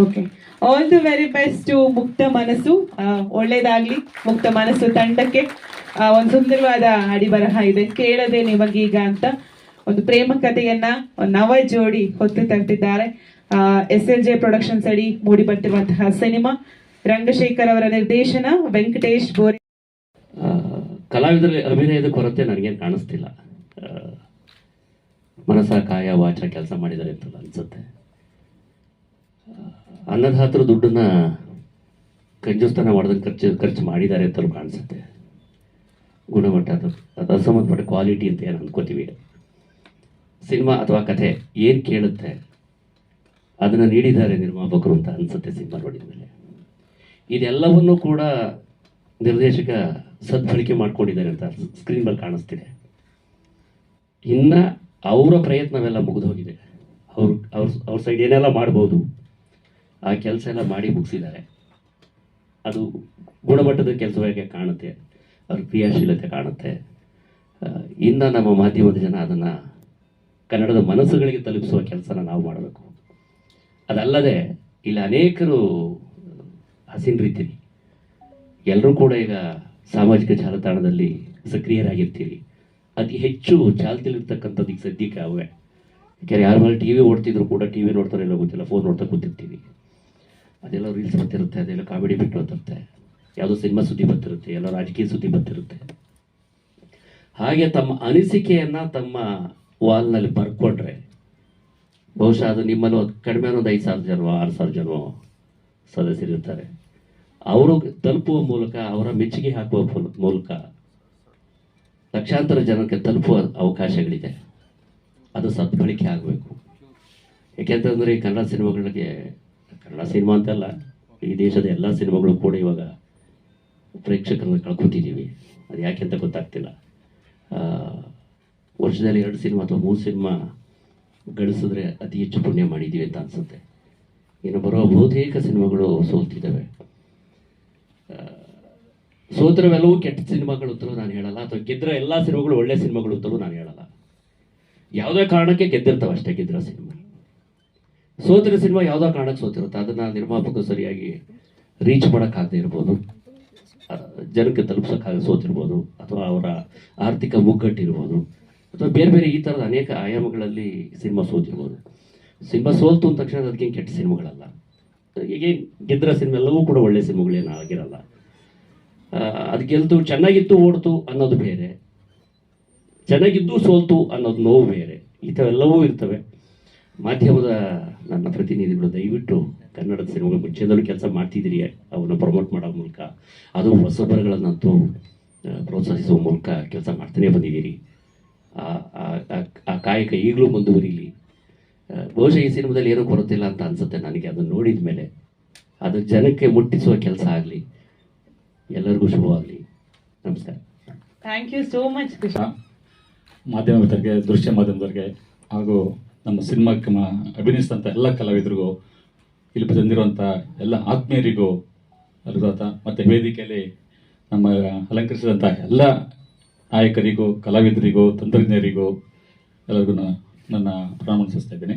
Okay all the very best ಮುಕ್ತ ಮನಸ್ಸು. ಒಳ್ಳೇದಾಗ್ಲಿ. ಮುಕ್ತ ಮನಸ್ಸು ತಂಡಕ್ಕೆ. ಒಂದು ಸುಂದರವಾದ ಅಡಿಬರಹ ಇದೆ. ಕೇಳದೆ ನಿಮಗೀಗ ಅಂತ ಒಂದು ಪ್ರೇಮ ಕಥೆಯನ್ನ ನವ ಜೋಡಿ ಹೊತ್ತು ತರ್ತಿದ್ದಾರೆ ಎಸ್ ಎಲ್ ಜೆ ಪ್ರೊಡಕ್ಷನ್ಸ್ ಅಡಿ ಮೂಡಿ ಬರ್ತಿರುವಂತಹ ಸಿನಿಮಾ. ರಂಗಶೇಖರ್ ಅವರ ನಿರ್ದೇಶನ, ವೆಂಕಟೇಶ್ ಬೋರಿ. ಕಲಾವಿದರ ಅಭಿನಯದ ಕೊರತೆ ನನಗೆ ಕಾಣಿಸ್ತಿಲ್ಲ. ಮನಸ್ಸ ಮನಸ ಕಾಯ ವಾಚ ಕೆಲಸ ಮಾಡಿದ್ದಾರೆ ಅಂತ ಅನ್ಸುತ್ತೆ. ಅನ್ನದಾತರು ದುಡ್ಡನ್ನ ಕಂಜೂಸ್ತನ ಮಾಡ್ದಂಗೆ ಖರ್ಚು ಖರ್ಚು ಮಾಡಿದ್ದಾರೆ ಅಂತ ಕಾಣಿಸುತ್ತೆ ಗುಣಮಟ್ಟ ಅದು. ಅದು ಸಂಬಂಧಪಟ್ಟ ಕ್ವಾಲಿಟಿ ಅಂತ ಏನು ಅಂದ್ಕೋತೀವಿ ಸಿನಿಮಾ ಅಥವಾ ಕಥೆ ಏನು ಕೇಳುತ್ತೆ, ಅದನ್ನು ನೀಡಿದ್ದಾರೆ ನಿರ್ಮಾಪಕರು ಅಂತ ಅನಿಸುತ್ತೆ ಸಿನಿಮಾ ನೋಡಿದ ಮೇಲೆ. ಇದೆಲ್ಲವನ್ನೂ ಕೂಡ ನಿರ್ದೇಶಕ ಸದ್ಬಳಕೆ ಮಾಡ್ಕೊಂಡಿದ್ದಾರೆ ಅಂತ ಸ್ಕ್ರೀನ್ ಮೇಲೆ ಕಾಣಿಸ್ತಿದೆ. ಇನ್ನು ಅವರ ಪ್ರಯತ್ನವೆಲ್ಲ ಮುಗಿದೋಗಿದೆ ಅವ್ರ ಅವ್ರ ಅವ್ರ ಸೈಡ್ ಏನೆಲ್ಲ ಮಾಡ್ಬೋದು ಆ ಕೆಲಸ ಎಲ್ಲ ಮಾಡಿ ಮುಗಿಸಿದ್ದಾರೆ. ಅದು ಗುಣಮಟ್ಟದ ಕೆಲಸವಾಗಿ ಕಾಣುತ್ತೆ, ಅವ್ರ ಕ್ರಿಯಾಶೀಲತೆ ಕಾಣುತ್ತೆ. ಇಂದ ನಮ್ಮ ಮಾಧ್ಯಮದ ಜನ ಅದನ್ನು ಕನ್ನಡದ ಮನಸ್ಸುಗಳಿಗೆ ತಲುಪಿಸುವ ಕೆಲಸನ ನಾವು ಮಾಡಬೇಕು. ಅದಲ್ಲದೆ ಇಲ್ಲಿ ಅನೇಕರು ಹಸಿನ ರೀತಿರಿ ಎಲ್ಲರೂ ಕೂಡ ಈಗ ಸಾಮಾಜಿಕ ಜಾಲತಾಣದಲ್ಲಿ ಸಕ್ರಿಯರಾಗಿರ್ತೀರಿ. ಅತಿ ಹೆಚ್ಚು ಚಾಲ್ತಿಯಲ್ಲಿರ್ತಕ್ಕಂಥದ್ದು ಈಗ ಸದ್ಯಕ್ಕೆ ಅವೇ. ಯಾಕೆಂದರೆ ಯಾರು ಟಿ ವಿ ಓಡ್ತಿದ್ರು ಕೂಡ ಟಿ ವಿ ನೋಡ್ತಾರೆ ಇಲ್ಲ ಗೊತ್ತಿಲ್ಲ ಫೋನ್ ನೋಡ್ತಾ ಕೂತಿರ್ತೀವಿ. ಅದೆಲ್ಲ ರೀಲ್ಸ್ ಬರ್ತಿರುತ್ತೆ, ಅದೆಲ್ಲ ಕಾಮಿಡಿ ಬಿಟ್ಟು ಬರ್ತಿರುತ್ತೆ. ಯಾವುದೋ ಸಿನಿಮಾ ಸುದ್ದಿ ಬರ್ತಿರುತ್ತೆ, ಎಲ್ಲ ರಾಜಕೀಯ ಸುದ್ದಿ ಬರ್ತಿರುತ್ತೆ. ಹಾಗೆ ತಮ್ಮ ಅನಿಸಿಕೆಯನ್ನು ತಮ್ಮ ವಾಲ್ನಲ್ಲಿ ಬರ್ಕೊಂಡ್ರೆ, ಬಹುಶಃ ಅದು ನಿಮ್ಮಲ್ಲಿ ಕಡಿಮೆ ಒಂದು ಐದು ಸಾವಿರ ಜನ ಆರು ಸಾವಿರ ಜನ ಸದಸ್ಯರಿರ್ತಾರೆ ಅವರು ತಲುಪುವ ಮೂಲಕ, ಅವರ ಮೆಚ್ಚುಗೆ ಹಾಕುವ ಮೂಲಕ ಲಕ್ಷಾಂತರ ಜನಕ್ಕೆ ತಲುಪುವ ಅವಕಾಶಗಳಿದೆ. ಅದು ಸದ್ಬಳಕೆ ಆಗಬೇಕು. ಏಕೆಂತಂದರೆ ಈ ಕನ್ನಡ ಸಿನಿಮಾಗಳಿಗೆ ಕನ್ನಡ ಸಿನಿಮಾ ಅಂತಲ್ಲ, ಈ ದೇಶದ ಎಲ್ಲ ಸಿನಿಮಾಗಳು ಕೂಡ ಇವಾಗ ಪ್ರೇಕ್ಷಕರನ್ನ ಕಳ್ಕೊತಿದ್ದೀವಿ ಅದು ಯಾಕೆ ಅಂತ ಗೊತ್ತಾಗ್ತಿಲ್ಲ. ವರ್ಷದಲ್ಲಿ ಎರಡು ಸಿನಿಮಾ ಅಥವಾ ಮೂರು ಸಿನಿಮಾ ಗಳಿಸಿದ್ರೆ ಅತಿ ಹೆಚ್ಚು ಪುಣ್ಯ ಮಾಡಿದ್ದೀವಿ ಅಂತ ಅನಿಸುತ್ತೆ. ಇನ್ನು ಬರುವ ಬಹುತೇಕ ಸಿನಿಮಾಗಳು ಸೋಲ್ತಿದ್ದಾವೆ. ಸೋತ್ರವೆಲ್ಲವೂ ಕೆಟ್ಟ ಸಿನಿಮಾಗಳು ಅಂತಲೂ ನಾನು ಹೇಳಲ್ಲ, ಅಥವಾ ಗೆದ್ದರೆ ಎಲ್ಲ ಸಿನಿಮಾಗಳು ಒಳ್ಳೆ ಸಿನಿಮಾಗಳು ಅಂತಲೂ ನಾನು ಹೇಳಲ್ಲ. ಯಾವುದೇ ಕಾರಣಕ್ಕೆ ಗೆದ್ದಿರ್ತಾವೆ ಅಷ್ಟೇ, ಗೆದ್ದಿರೋ ಸಿನಿಮಾ ಸೋತಿರೋ ಸಿನಿಮಾ ಯಾವುದೋ ಕಾರಣಕ್ಕೆ ಸೋತಿರುತ್ತೆ. ಅದನ್ನು ನಿರ್ಮಾಪಕರು ಸರಿಯಾಗಿ ರೀಚ್ ಮಾಡೋಕ್ಕಾಗದೇ ಇರ್ಬೋದು. ಜನಕ್ಕೆ ತಲುಪ್ಸೋಕ್ಕಾಗ ಸೋತಿರ್ಬೋದು. ಅಥವಾ ಅವರ ಆರ್ಥಿಕ ಮುಗ್ಗಟ್ಟಿರ್ಬೋದು ಅಥವಾ ಬೇರೆ ಬೇರೆ ಈ ಥರದ ಅನೇಕ ಆಯಾಮಗಳಲ್ಲಿ ಸಿನಿಮಾ ಸೋತಿರ್ಬೋದು. ಸಿನಿಮಾ ಸೋಲ್ತು ಅಂದ ತಕ್ಷಣ ಅದಕ್ಕೇನು ಕೆಟ್ಟ ಸಿನಿಮಾಗಳಲ್ಲ. ಹೀಗೆ ಗೆದ್ದರ ಸಿನಿಮಾ ಎಲ್ಲವೂ ಕೂಡ ಒಳ್ಳೆ ಸಿನಿಮಾಗಳೇನು ಆಗಿರಲ್ಲ. ಅದು ಗೆಲ್ತು ಚೆನ್ನಾಗಿತ್ತು ಓಡ್ತು ಅನ್ನೋದು ಬೇರೆ. ಚೆನ್ನಾಗಿದ್ದು ಸೋಲ್ತು ಅನ್ನೋದು ನೋವು ಬೇರೆ. ಈ ಥವೆಲ್ಲವೂ ಇರ್ತವೆ. ಮಾಧ್ಯಮದ ನನ್ನ ಪ್ರತಿನಿಧಿಗಳು ದಯವಿಟ್ಟು ಕನ್ನಡದ ಸಿನಿಮಾ ಮುಂಚೆದಲ್ಲೂ ಕೆಲಸ ಮಾಡ್ತಿದ್ದೀರಿ ಅವನ್ನ ಪ್ರಮೋಟ್ ಮಾಡೋ ಮೂಲಕ. ಅದು ಹೊಸಬರಗಳನ್ನಂತೂ ಪ್ರೋತ್ಸಾಹಿಸುವ ಮೂಲಕ ಕೆಲಸ ಮಾಡ್ತಾನೆ ಬಂದಿದ್ದೀರಿ. ಆ- ಆ- ಆ- ಆ ಕಾಯಕ ಈಗಲೂ ಮುಂದುವರಿಲಿ. ಬಹುಶಃ ಈ ಸಿನಿಮಾದಲ್ಲಿ ಏನೂ ಕೊರತಿಲ್ಲ ಅಂತ ಅನ್ಸುತ್ತೆ ನನಗೆ ಅದನ್ನು ನೋಡಿದ ಮೇಲೆ. ಅದು ಜನಕ್ಕೆ ಮುಟ್ಟಿಸುವ ಕೆಲಸ ಆಗಲಿ ಎಲ್ಲರಿಗೂ ಶುಭವಾಗಲಿ. ನಮಸ್ಕಾರ. Thank you so much Krishna ಮಾಧ್ಯಮದವರಿಗೆ ದೃಶ್ಯ ಮಾಧ್ಯಮದವರಿಗೆ ಹಾಗೂ ನಮ್ಮ ಸಿನಿಮಾಕ್ಕೆ ಅಭಿನಯಿಸಿದಂಥ ಎಲ್ಲ ಕಲಾವಿದರಿಗೂ ಇಲ್ಲಿ ಬಂದಿರುವಂಥ ಎಲ್ಲ ಆತ್ಮೀಯರಿಗೂ ಅಲ್ಗಾತ ಮತ್ತು ವೇದಿಕೆಯಲ್ಲಿ ನಮ್ಮ ಅಲಂಕರಿಸಿದಂಥ ಎಲ್ಲ ನಾಯಕರಿಗೂ, ಕಲಾವಿದರಿಗೂ, ತಂತ್ರಜ್ಞರಿಗೂ ಎಲ್ಲರಿಗೂ ನನ್ನ ಪ್ರಣಾಮ ಸಲ್ಲಿಸ್ತಾ ಇದ್ದೀನಿ.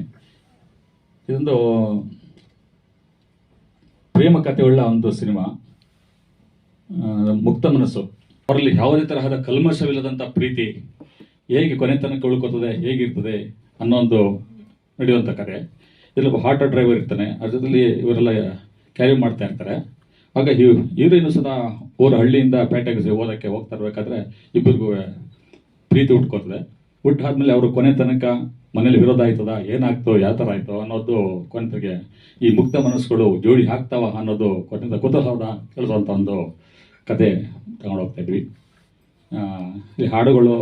ಇದೊಂದು ಪ್ರೇಮ ಕಥೆಯುಳ್ಳ ಒಂದು ಸಿನಿಮಾ. ಮುಕ್ತ ಮನಸ್ಸು. ಅವರಲ್ಲಿ ಯಾವುದೇ ತರಹದ ಕಲ್ಮಶವಿಲ್ಲದಂಥ ಪ್ರೀತಿ ಹೇಗೆ ಕೊನೆ ತನಕ ಉಳ್ಕೋತದೆ ಹೇಗಿರ್ತದೆ ಅನ್ನೋ ಒಂದು ನಡೆಯುವಂಥ ಕತೆ ಒಬ್ಬ ಆಟೋ ಡ್ರೈವರ್ ಇರ್ತಾನೆ. ಅದರಲ್ಲಿ ಇವರೆಲ್ಲ ಕ್ಯಾರಿ ಮಾಡ್ತಾ ಇರ್ತಾರೆ. ಆಗ ಇನ್ನೂ ಸಲ ಊರ ಹಳ್ಳಿಯಿಂದ ಪೇಟೆಗೆ ಓದಕ್ಕೆ ಹೋಗ್ತಾ ಇರ್ಬೇಕಾದ್ರೆ ಇಬ್ಬರಿಗೂ ಪ್ರೀತಿ ಹುಟ್ಕೋತದೆ ಹುಟ್ಟಾದ್ಮೇಲೆ ಅವರು ಕೊನೆ ತನಕ ಮನೇಲಿ ವಿರೋಧ ಆಯ್ತದ? ಏನಾಗ್ತೋ, ಯಾವ ಥರ ಆಯ್ತೋ ಅನ್ನೋದು ಕೊನೆಗೆ ಈ ಮುಕ್ತ ಮನಸ್ಸುಗಳು ಜೋಡಿ ಹಾಕ್ತಾವ ಅನ್ನೋದು ಕೊನೆಯಿಂದ ಕುತೂಹಲದ ತಿಳಿಸುವಂಥ ಒಂದು ಕತೆ ತಗೊಂಡು ಹೋಗ್ತಾ ಇದ್ವಿ. ಈ ಹಾಡುಗಳು,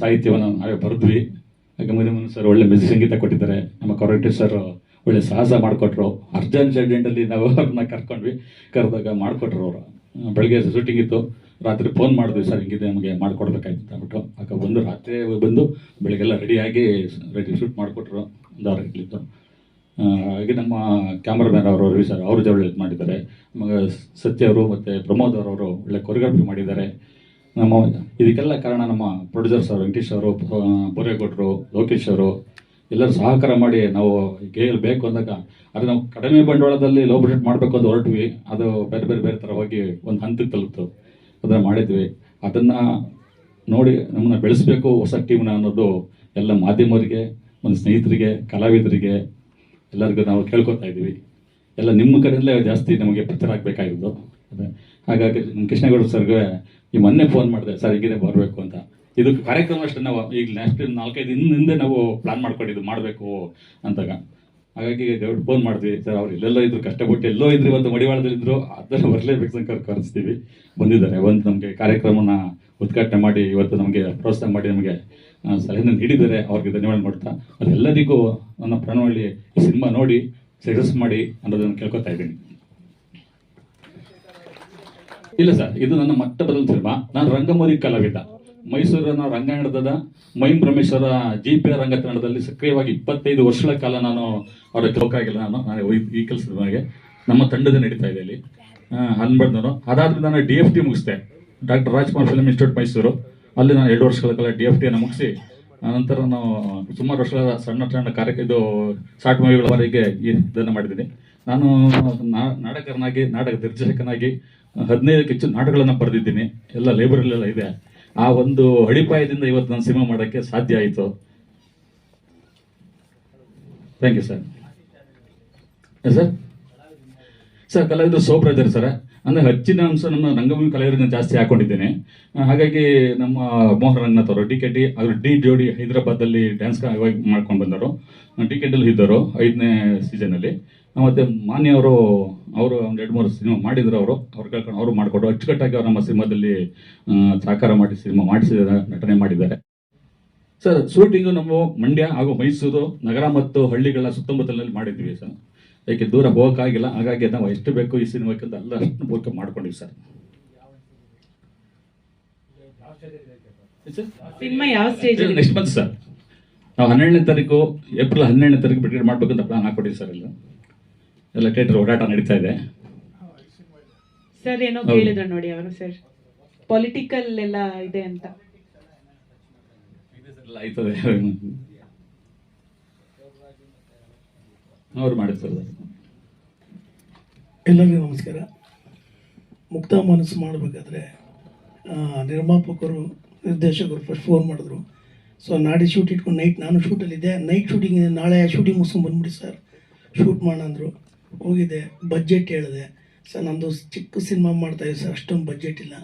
ಸಾಹಿತ್ಯವನ್ನು ನಾವೇ ಬರೆದ್ವಿ. ಹಾಗೆ ಮುನಿಮನ್ ಸರ್ ಒಳ್ಳೆ ಮೆಸ್ ಸಂಗೀತ ಕೊಟ್ಟಿದ್ದಾರೆ. ನಮ್ಮ ಕೊರೆಕ್ಟಿವ್ ಸರ್ ಒಳ್ಳೆ ಸಾಹಸ ಮಾಡಿಕೊಟ್ರು. ಅರ್ಜೆಂಟ್ ಅರ್ಜೆಂಟಲ್ಲಿ ನಾವು ಅವ್ರನ್ನ ಕರ್ಕೊಂಡ್ವಿ. ಕರೆದಾಗ ಮಾಡಿಕೊಟ್ರು ಅವರು. ಬೆಳಗ್ಗೆ ಶೂಟಿಂಗ್ ಇತ್ತು. ರಾತ್ರಿ ಫೋನ್ ಮಾಡಿದ್ವಿ, ಸರ್, ಹಿಂಗಿದೆ, ನಮಗೆ ಮಾಡಿಕೊಡ್ಬೇಕಾಯ್ತು ಅಂದ್ಬಿಟ್ಟು. ಆಗ ಬಂದು ರಾತ್ರಿ ಬಂದು ಬೆಳಗ್ಗೆಲ್ಲ ರೆಡಿಯಾಗಿ ರೆಡಿ ಶೂಟ್ ಮಾಡಿಕೊಟ್ರು. ಇಲ್ಲಿದ್ದು ಹಾಗೆ ನಮ್ಮ ಕ್ಯಾಮ್ರಾಮ್ಯಾನ್ ಅವರು, ರವಿ ಸರ್ ಅವರು ಜವಳಿ ಮಾಡಿದ್ದಾರೆ. ನಮಗೆ ಸತ್ಯ ಅವರು ಮತ್ತು ಪ್ರಮೋದ್ ಅವರವರು ಒಳ್ಳೆ ಕೊರಿಯೋಗ್ರಫಿ ಮಾಡಿದ್ದಾರೆ. ನಮ್ಮ ಇದಕ್ಕೆಲ್ಲ ಕಾರಣ ನಮ್ಮ ಪ್ರೊಡ್ಯೂಸರ್ ಸರ್ ವೆಂಕಟೇಶ್ ಅವರು ಬೋರೇಗೌಡರು ಲೋಕೇಶ್ ಅವರು ಎಲ್ಲರೂ ಸಹಕಾರ ಮಾಡಿ ನಾವು ಗೇಲ್ ಬೇಕು ಅಂದಾಗ ಅದು ನಾವು ಕಡಿಮೆ ಬಂಡವಾಳದಲ್ಲಿ ಲೋ ಬಜೆಟ್ ಮಾಡಬೇಕು ಅಂತ ಹೊರಟ್ವಿ. ಅದು ಬೇರೆ ಬೇರೆ ಬೇರೆ ಥರ ಹೋಗಿ ಒಂದು ಹಂತಕ್ಕೆ ತಲುಪ್ತು. ಅದನ್ನು ಮಾಡಿದ್ವಿ. ಅದನ್ನು ನೋಡಿ ನಮ್ಮನ್ನ ಬೆಳೆಸಬೇಕು ಹೊಸ ಟೀಮ್ನ ಅನ್ನೋದು ಎಲ್ಲ ಮಾಧ್ಯಮರಿಗೆ ಒಂದು ಸ್ನೇಹಿತರಿಗೆ ಕಲಾವಿದರಿಗೆ ಎಲ್ಲರಿಗೂ ನಾವು ಕೇಳ್ಕೊತಾ ಇದ್ದೀವಿ. ಎಲ್ಲ ನಿಮ್ಮ ಕಡೆಯಲ್ಲೇ ಜಾಸ್ತಿ ನಮಗೆ ಪ್ರಚಾರ ಆಗಬೇಕಾಗಿದ್ದು. ಅದೇ. ಹಾಗಾಗಿ ನಮ್ಮ ಕೃಷ್ಣೇಗೌಡ ಸರ್ಗೆ ಈ ಮೊನ್ನೆ ಫೋನ್ ಮಾಡಿದೆ, ಸರ್, ಹೀಗಿದೆ, ಬರಬೇಕು ಅಂತ. ಇದು ಕಾರ್ಯಕ್ರಮ ಅಷ್ಟೇ, ನಾವು ಈಗ ನೆಕ್ಸ್ಟ್ ನಾಲ್ಕೈದು ದಿನ ಹಿಂದೆ ನಾವು ಪ್ಲಾನ್ ಮಾಡ್ಕೊಂಡಿದ್ದು ಮಾಡಬೇಕು ಅಂತಾಗ ಹಾಗಾಗಿ ಗೌಡ್ ಫೋನ್ ಮಾಡಿದ್ವಿ, ಸರ್, ಅವ್ರು ಎಲ್ಲೆಲ್ಲೋ ಇದ್ರು, ಕಷ್ಟಪಟ್ಟು ಎಲ್ಲೋ ಇದ್ರು, ಇವತ್ತು ಮಡಿವಾಳದಲ್ಲಿ ಇದ್ರು ಅದನ್ನು ಬರಲೇಬೇಕು ಅಂತ ಕರೆಸ್ತೀವಿ. ಬಂದಿದ್ದಾರೆ ಒಂದು ನಮಗೆ ಕಾರ್ಯಕ್ರಮನ ಉದ್ಘಾಟನೆ ಮಾಡಿ, ಇವತ್ತು ನಮಗೆ ಪ್ರೋತ್ಸಾಹ ಮಾಡಿ, ನಮಗೆ ಸಲಹೆ ನೀಡಿದ್ದಾರೆ, ಅವ್ರಿಗೆ ಧನ್ಯವಾದ ಮಾಡ್ತಾ ಅದೆಲ್ಲದಿಗೂ ನನ್ನ ಪ್ರಾಣವಳ್ಳಿ ಸಿನಿಮಾ ನೋಡಿ ಸಜೆಸ್ಟ್ ಮಾಡಿ ಅನ್ನೋದನ್ನು ಕೇಳ್ಕೊತಾ ಇದ್ದೀನಿ. ಇಲ್ಲ ಸರ್, ಇದು ನನ್ನ ಮಟ್ಟದ ಸಿನಿಮಾ ನಾನು ರಂಗಮೂರಿ ಕಲಾವಿದ. ಮೈಸೂರಿನ ರಂಗಾಯಣದ ಮೈಮ್ ರಮೇಶ್ವರ ಜಿ ಪಿ ರಂಗತಂಡದಲ್ಲಿ ಸಕ್ರಿಯವಾಗಿ ಇಪ್ಪತ್ತೈದು ವರ್ಷಗಳ ಕಾಲ ನಾನು ಅವರ ಜೋಕಾಗಿಲ್ಲ ನಾನು ನಾನು ಈ- ಈ ಕೆಲಸದ ಮನೆಗೆ ನಮ್ಮ ತಂಡದ ನಡೀತಾ ಇದೆ ಇಲ್ಲಿ. ಅನ್ಬಾರ್ದು ಅದಾದ್ರೆ ನಾನು D F T ಮುಗಿಸ್ದೆ. Doctor Rajkumar film institute Mysuru. ಅಲ್ಲಿ ನಾನು ಎರಡು ವರ್ಷಗಳ ಕಾಲ ಡಿ ಎಫ್ ಟಿಯನ್ನು ಮುಗಿಸಿ ನಂತರ ನಾನು ಸುಮಾರು ವರ್ಷಗಳ ಸಣ್ಣ ಸಣ್ಣ ಕಾರ್ಯ ಇದು ಶಾರ್ಟ್ ಮೂವಿಗಳವರೆಗೆ ಇದನ್ನು ಮಾಡಿದ್ದೀನಿ. ನಾನು ನಾ- ನಾಟಕರನಾಗಿ ನಾಟಕ ನಿರ್ದೇಶಕನಾಗಿ ಹದಿನೈದಕ್ಕೆ ಹೆಚ್ಚು ನಾಟಕಗಳನ್ನು ಬರೆದಿದ್ದೀನಿ. ಎಲ್ಲ ಲೈಬ್ರರಿಲೆಲ್ಲ ಇದೆ. ಆ ಒಂದು ಅಡಿಪಾಯದಿಂದ ಇವತ್ತು ನಾನು ಸಿನಿಮಾ ಮಾಡೋಕ್ಕೆ ಸಾಧ್ಯ ಆಯಿತು. Thank you sir sir sir ಕಲಾವಿದರು ಸೋಬ್ರ ಇದ್ದಾರೆ ಸರ್ ಅಂದರೆ ಹೆಚ್ಚಿನ ಅಂಶ ನಮ್ಮ ರಂಗಭೂಮಿ ಕಲಾವಿದರನ್ನ ಜಾಸ್ತಿ ಹಾಕೊಂಡಿದ್ದೇನೆ. ಹಾಗಾಗಿ ನಮ್ಮ ಮೋಹನ್ ರಂಗನಾಥ್ ಅವರು, ಡಿ ಕೆ ಟಿ ಅವರು ಡಿ ಜೋಡಿ ಹೈದರಾಬಾದಲ್ಲಿ ಡ್ಯಾನ್ಸ್ ಮಾಡ್ಕೊಂಡು ಬಂದರು ಡಿ ಕೆ ಟಿಲ್ ಇದ್ದರು ಐದನೇ ಸೀಸನಲ್ಲಿ ಮತ್ತೆ ಮಾನ್ಯ ಅವರು ಅವರು ಒಂದು ಎರಡು ಮೂರು ಸಿನಿಮಾ ಮಾಡಿದ್ರು ಅವರು. ಅವ್ರು ಕೇಳ್ಕೊಂಡು ಅವರು ಮಾಡಿಕೊಟ್ಟು ಅಚ್ಚುಕಟ್ಟಾಗಿ ಅವ್ರು ನಮ್ಮ ಸಿನಿಮಾದಲ್ಲಿ ಸಹಕಾರ ಮಾಡಿ ಸಿನಿಮಾ ಮಾಡಿಸಿದ ನಟನೆ ಮಾಡಿದ್ದಾರೆ. ಸರ್ ಶೂಟಿಂಗು ನಾವು ಮಂಡ್ಯ ಹಾಗೂ ಮೈಸೂರು ನಗರ ಮತ್ತು ಹಳ್ಳಿಗಳ ಸುತ್ತಮುತ್ತಲಿನಲ್ಲಿ ಮಾಡಿದ್ವಿ ಸರ್. ಯಾಕೆ ದೂರ ಹೋಗೋಕ್ಕಾಗಿಲ್ಲ ಹಾಗಾಗಿ ನಾವು ಎಷ್ಟು ಬೇಕು ಈ ಸಿನಿಮಾಕ್ಕೆ ಅಂತ ಎಲ್ಲ ಅಷ್ಟು ಮೂಲಕ ಮಾಡ್ಕೊಂಡಿವಿ ಸರ್. ನೆಕ್ಸ್ಟ್ ಮಂತ್ ಸರ್ ನಾವು ಹನ್ನೆರಡನೇ ತಾರೀಕು ಏಪ್ರಿಲ್ ಹನ್ನೆರಡನೇ ತಾರೀಕು ಬಿಡುಗಡೆ ಮಾಡ್ಬೇಕಂತ ಪ್ಲಾನ್ ಹಾಕೊಂಡಿವಿ ಸರ್ ಎಲ್ಲ ಎಲ್ಲ ಥಿಯೇಟರ್ ಓಡಾಟ ನಡೀತಾ ಇದೆ. ಸರ್ ಏನೋ. ಕೇಳಿದ್ರು ನೋಡಿ ಅವರು ಸರ್. ಪೊಲಿಟಿಕಲ್ ಎಲ್ಲ ಇದೆ ಅಂತ. ಆಯ್ತದೆ. ಅವ್ರು ಮಾಡಿರ್ತಾರೆ ಎಲ್ಲರಿಗೂ ನಮಸ್ಕಾರ. ಮುಕ್ತ ಮನಸ್ಸು ಮಾಡಬೇಕಾದ್ರೆ ನಿರ್ಮಾಪಕರು ನಿರ್ದೇಶಕರು ಫಸ್ಟ್ ಫೋನ್ ಮಾಡಿದ್ರು. ಸೊ ನಾಳೆ ಶೂಟ್ ಇಟ್ಕೊಂಡು ನೈಟ್ ನಾನು ಶೂಟಲ್ಲಿದ್ದೆ ನೈಟ್ ಶೂಟಿಂಗ್ ಇದೆ ನಾಳೆ ಶೂಟಿಂಗ್ ಮುಗಿಸ್ಕೊಂಡು ಬಂದ್ಬಿಡಿ ಸರ್. ಶೂಟ್ ಮಾಡೋಣ ಹೋಗಿದ್ದೆ ಬಜೆಟ್ ಹೇಳಿದೆ. ಸರ್ ನಂದು ಚಿಕ್ಕ ಸಿನಿಮಾ ಮಾಡ್ತಾಯಿದ್ದೆ ಸರ್ ಅಷ್ಟೊಂದು ಬಜೆಟ್ ಇಲ್ಲ.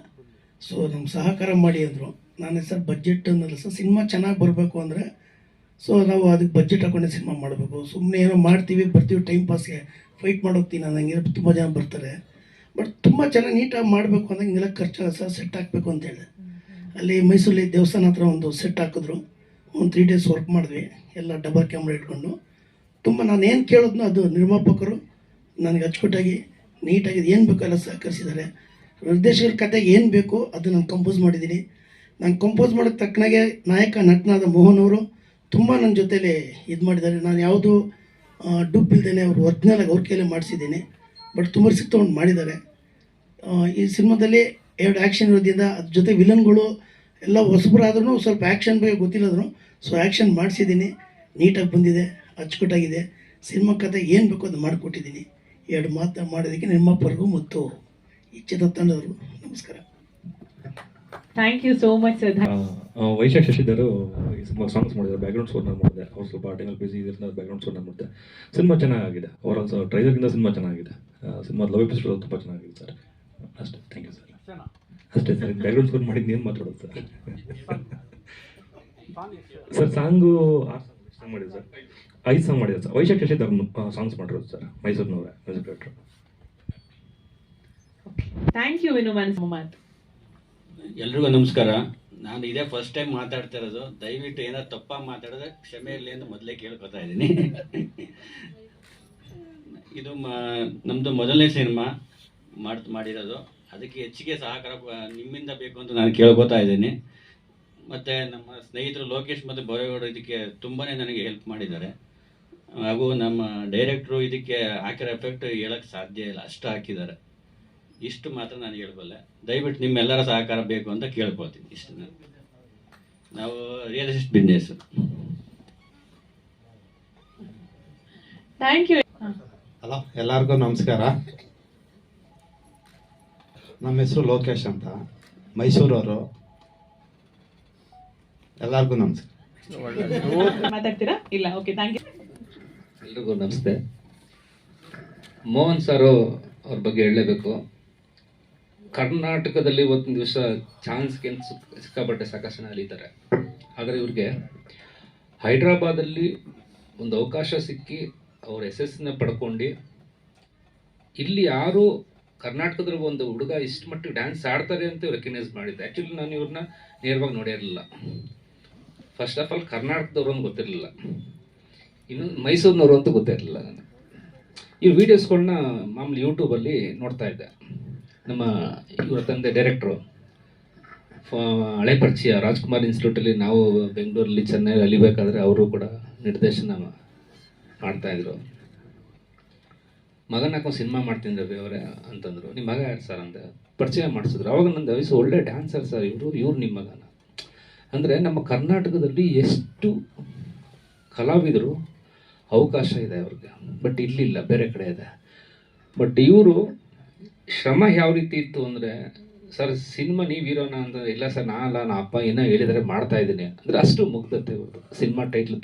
ಸೊ ನಮ್ಗೆ ಸಹಕಾರ ಮಾಡಿ ಅಂದರು. ನಾನು ಸರ್ ಬಜೆಟ್ ಅನ್ನಲ್ಲ ಸರ್ ಸಿನಿಮಾ ಚೆನ್ನಾಗಿ ಬರಬೇಕು ಅಂದರೆ ಸೊ ನಾವು ಅದಕ್ಕೆ ಬಜೆಟ್ ಹಾಕೊಂಡೆ ಸಿನಿಮಾ ಮಾಡಬೇಕು. ಸುಮ್ಮನೆ ಏನೋ ಮಾಡ್ತೀವಿ, ಬರ್ತೀವಿ ಟೈಮ್ ಪಾಸ್ಗೆ ಫೈಟ್ ಮಾಡೋಗ್ತೀನಿ ನಾನು ಹಂಗೆ ತುಂಬ ಜನ ಬರ್ತಾರೆ. ಬಟ್ ತುಂಬ ಚೆನ್ನಾಗಿ ನೀಟಾಗಿ ಮಾಡಬೇಕು ಅಂದಾಗ ಹಿಂಗೆಲ್ಲ ಖರ್ಚು ಸರ್ ಸೆಟ್ ಹಾಕಬೇಕು ಅಂತೇಳಿ ಅಲ್ಲಿ ಮೈಸೂರಲ್ಲಿ ದೇವಸ್ಥಾನ ಹತ್ರ ಒಂದು ಸೆಟ್ ಹಾಕಿದ್ರು. ಒಂದು ತ್ರೀ ಡೇಸ್ ವರ್ಕ್ ಮಾಡಿದ್ವಿ. ಎಲ್ಲ ಡಬಲ್ ಕ್ಯಾಮ್ರಾ ಇಟ್ಕೊಂಡು. ತುಂಬ ನಾನು ಏನು ಕೇಳಿದ್ನೋ ಅದು ನಿರ್ಮಾಪಕರು ನನಗೆ ಅಚ್ಚುಕಟ್ಟಾಗಿ ನೀಟಾಗಿ ಏನು ಬೇಕೋ ಎಲ್ಲ ಸಹಕರಿಸಿದ್ದಾರೆ. ನಿರ್ದೇಶಕರ ಕತೆಗೆ ಏನು ಬೇಕೋ ಅದು ನಾನು ಕಂಪೋಸ್ ಮಾಡಿದ್ದೀನಿ. ನಾನು ಕಂಪೋಸ್ ಮಾಡೋಕ್ಕೆ ತಕ್ಕನಾಗೆ ನಾಯಕ, ನಟನಾದ ಮೋಹನ್ ಅವರು ತುಂಬ ನನ್ನ ಜೊತೇಲಿ ಇದು ಮಾಡಿದ್ದಾರೆ. ನಾನು ಯಾವುದು ಡುಬ್ ಇಲ್ದೇನೆ ಅವರು ಒರಿಜಿನಲ್ ಅವ್ರ ಕೈಲೇ ಮಾಡಿಸಿದ್ದೀನಿ. ಬಟ್ ತುಂಬ ರಿಸ್ಕ್ ತೊಗೊಂಡು ಮಾಡಿದ್ದಾರೆ. ಈ ಸಿನಿಮಾದಲ್ಲಿ ಎರಡು ಆ್ಯಕ್ಷನ್ ಇರೋದ್ರಿಂದ ಅದ್ರ ಜೊತೆ ವಿಲನ್ಗಳು ಎಲ್ಲ ಹೊಸಬರಾದ್ರೂ ಸ್ವಲ್ಪ ಆ್ಯಕ್ಷನ್ ಬಗ್ಗೆ ಗೊತ್ತಿಲ್ಲದ್ರು ಸೊ ಆ್ಯಕ್ಷನ್ ಮಾಡಿಸಿದ್ದೀನಿ. ನೀಟಾಗಿ ಬಂದಿದೆ, ಅಚ್ಚುಕಟ್ಟಾಗಿದೆ. ಸಿನಿಮಾ ಕತೆ ಏನು ಬೇಕೋ ಅದು ಮಾಡಿಕೊಟ್ಟಿದ್ದೀನಿ. ಎರಡು ಮಾತು ಮಾಡೋದಕ್ಕೆ ನಿಮ್ಮಪ್ಪರಿಗೂ ಮತ್ತು. ಇಚ್ಛೆ ತಂಡದವರು ನಮಸ್ಕಾರ. Thank you so much sir Vaishakh Shashidhar songs ಮಾಡಿದ್ದಾರೆ ಬ್ಯಾಕ್ಗ್ರೌಂಡ್ ಸ್ಕೋರ್ ನಾನು ಮಾಡಿದೆ. ಅವ್ರು ಸ್ವಲ್ಪ ಟೈಮಲ್ಲಿ ಬಿಸಿ ಇದ್ರಿಂದ ಬ್ಯಾಕ್ಗ್ರೌಂಡ್ ಸ್ಕೋರ್ ನಾನು ಮಾಡಿದೆ. ಸಿನಿಮಾ ಚೆನ್ನಾಗಿದೆ. ಅವರ ಟ್ರೈಲರ್ಗಿಂತ ಸಿನಿಮಾ ಚೆನ್ನಾಗಿದೆ. ಸಿನಿಮಾ ಲವ್ ಎಪಿಸೋಡ್ ತುಂಬ ಚೆನ್ನಾಗಿದೆ ಸರ್ ಅಷ್ಟೇ ಥ್ಯಾಂಕ್ ಯು ಸರ್ ಅಷ್ಟೇ ಸರ್ ಬ್ಯಾಕ್ಗ್ರೌಂಡ್ ಸ್ಕೋರ್ ಮಾಡಿದ್ದು ಏನು ಮಾತಾಡೋದು ಸರ್ ಸರ್ ಸಾಂಗು ಆರು ಸಾಂಗ್ ಮಾಡಿದೆ ಸರ್ ಐದು ಸಾಂಗ್ ಮಾಡಿದ್ರು ಸರ್. ವೈಶಾಖ್ ಶಶಿಧರ್ ಸಾಂಗ್ಸ್ ಮಾಡಿರೋದು sir. ಮೈಸೂರಿನವರ music director thank you Vinu ಮನ್ಸ್ ಮಾತು ಎಲ್ರಿಗೂ ನಮಸ್ಕಾರ. ನಾನು ಇದೇ ಫಸ್ಟ್ ಟೈಮ್ ಮಾತಾಡ್ತಾ ಇರೋದು. ದಯವಿಟ್ಟು ಏನಾದ್ರು ತಪ್ಪಾಗಿ ಮಾತಾಡಿದ್ರೆ ಕ್ಷಮೆ ಇರಲಿ ಅಂತ ಮೊದಲೇ ಕೇಳ್ಕೊತಾ ಇದ್ದೀನಿ. ಇದು ನಮ್ಮದು ನಮ್ದು ಮೊದಲನೇ ಸಿನಿಮಾ ಮಾಡ್ ಮಾಡಿರೋದು. ಅದಕ್ಕೆ ಹೆಚ್ಚಿಗೆ ಸಹಕಾರ ನಿಮ್ಮಿಂದ ಬೇಕು ಅಂತ ನಾನು ಕೇಳ್ಕೊತಾ ಇದ್ದೀನಿ. ಮತ್ತು ನಮ್ಮ ಸ್ನೇಹಿತರು ಲೋಕೇಶ್ ಮತ್ತು ಬೋರೇಗೌಡರು ಇದಕ್ಕೆ ತುಂಬಾ ನನಗೆ ಹೆಲ್ಪ್ ಮಾಡಿದ್ದಾರೆ. ಹಾಗೂ ನಮ್ಮ ಡೈರೆಕ್ಟ್ರು ಇದಕ್ಕೆ ಹಾಕಿರೋ ಎಫೆಕ್ಟ್ ಹೇಳಕ್ಕೆ ಸಾಧ್ಯ ಇಲ್ಲ. ಅಷ್ಟು ಹಾಕಿದ್ದಾರೆ. ಇಷ್ಟು ಮಾತ್ರ ನಾನು ಹೇಳ್ಬಲ್ಲೆ ದಯವಿಟ್ಟು ನಿಮ್ಮೆಲ್ಲರ ಸಹಕಾರ ಬೇಕು ಅಂತ ಕೇಳ್ಕೊಳ್ತೀನಿ. ಇಷ್ಟು ನಾನು. ನಾವು real estate business thank you hello ಎಲ್ಲರಿಗೂ ನಮಸ್ಕಾರ. ನಮ್ಮ ಹೆಸರು ಲೋಕೇಶ್ ಅಂತ. ಮೈಸೂರವರು. ಎಲ್ಲರಿಗೂ ನಮಸ್ಕಾರ. ಮಾತಾಡ್ತೀರಾ? ಇಲ್ಲ ಓಕೆ ಥ್ಯಾಂಕ್ ಯು ಎಲ್ರಿಗೂ ನಮಸ್ತೆ. ಮೋಹನ್ ಸಾರು ಅವ್ರ ಬಗ್ಗೆ ಹೇಳಲೇಬೇಕು. ಕರ್ನಾಟಕದಲ್ಲಿ ಇವತ್ತಿನ ದಿವಸ ಚಾನ್ಸ್ಗೆ ಸಿಕ್ಕಾಪಟ್ಟೆ ಸಾಕಷ್ಟು ಜನ ಅಲಿತಾರೆ ಆದರೆ ಇವ್ರಿಗೆ ಹೈದ್ರಾಬಾದಲ್ಲಿ ಒಂದು ಅವಕಾಶ ಸಿಕ್ಕಿ ಅವ್ರ ಯಶಸ್ಸನ್ನ ಪಡ್ಕೊಂಡು ಇಲ್ಲಿ ಯಾರು ಕರ್ನಾಟಕದಲ್ಲಿ ಒಂದು ಹುಡುಗ ಇಷ್ಟು ಮಟ್ಟಿಗೆ ಡ್ಯಾನ್ಸ್ ಆಡ್ತಾರೆ ಅಂತ ರೆಕಗ್ನೈಸ್ ಮಾಡಿದ್ದೆ. ಆ್ಯಕ್ಚುಲಿ ನಾನು ಇವ್ರನ್ನ ನೇರವಾಗಿ ನೋಡಿರಲಿಲ್ಲ ಫಸ್ಟ್ ಆಫ್ ಆಲ್ ಕರ್ನಾಟಕದವ್ರು ಗೊತ್ತಿರಲಿಲ್ಲ. ಇನ್ನು ಮೈಸೂರಿನವರು ಅಂತೂ ಗೊತ್ತಿರಲಿಲ್ಲ ನನಗೆ. ಈ ವಿಡಿಯೋಸ್ಗಳನ್ನ ಮಾಮೂಲಿ ಯೂಟ್ಯೂಬಲ್ಲಿ ನೋಡ್ತಾ ಇದ್ದೆ. ನಮ್ಮ ಇವರ ತಂದೆ ಡೈರೆಕ್ಟ್ರು ಹಳೆ ಪರಿಚಯ, ರಾಜ್ಕುಮಾರ್ ಇನ್ಸ್ಟಿಟ್ಯೂಟಲ್ಲಿ ನಾವು ಬೆಂಗಳೂರಲ್ಲಿ ಚೆನ್ನೈ ಅಲಿಬೇಕಾದ್ರೆ ಅವರು ಕೂಡ ನಿರ್ದೇಶನ ಮಾಡ್ತಾಯಿದ್ರು ಮಗನ ಹಾಕೊಂಡು ಸಿನಿಮಾ ಮಾಡ್ತೀನಿ ರವಿ ಅವರೇ ಅಂತಂದರು. ನಿಮ್ಮ ಮಗ ಯಾರು ಸರ್ ಅಂದೆ. ಪರಿಚಯ ಮಾಡಿಸಿದ್ರು. ಅವಾಗ ನನ್ನ ವಯಸ್ಸು ಒಳ್ಳೆ ಡ್ಯಾನ್ಸರ್ ಸರ್ ಇವರು, ಇವ್ರು ನಿಮ್ಮ ಮಗನ. ಅಂದರೆ ನಮ್ಮ ಕರ್ನಾಟಕದಲ್ಲಿ ಎಷ್ಟು ಕಲಾವಿದರು ಅವಕಾಶ ಇದೆ ಅವ್ರಿಗೆ. ಬಟ್ ಇಲ್ಲಿಲ್ಲ ಬೇರೆ ಕಡೆ ಇದೆ. ಬಟ್ ಇವರು ಶ್ರಮ ಯಾವ ರೀತಿ ಇತ್ತು ಅಂದರೆ, ಸರ್, ಸಿನಿಮಾ ನೀವು ಇರೋಣ ಅಂದರೆ, ಇಲ್ಲ ಸರ್ ನಾ ಅಲ್ಲ ನಾ ಅಪ್ಪ ಏನೋ ಹೇಳಿದರೆ ಮಾಡ್ತಾ ಇದ್ದೀನಿ. ಅಂದರೆ ಅಷ್ಟು ಮುಗ್ಧತೆ ಇವ್ರದ್ದು ಸಿನಿಮಾ ಟೈಟ್ಲ್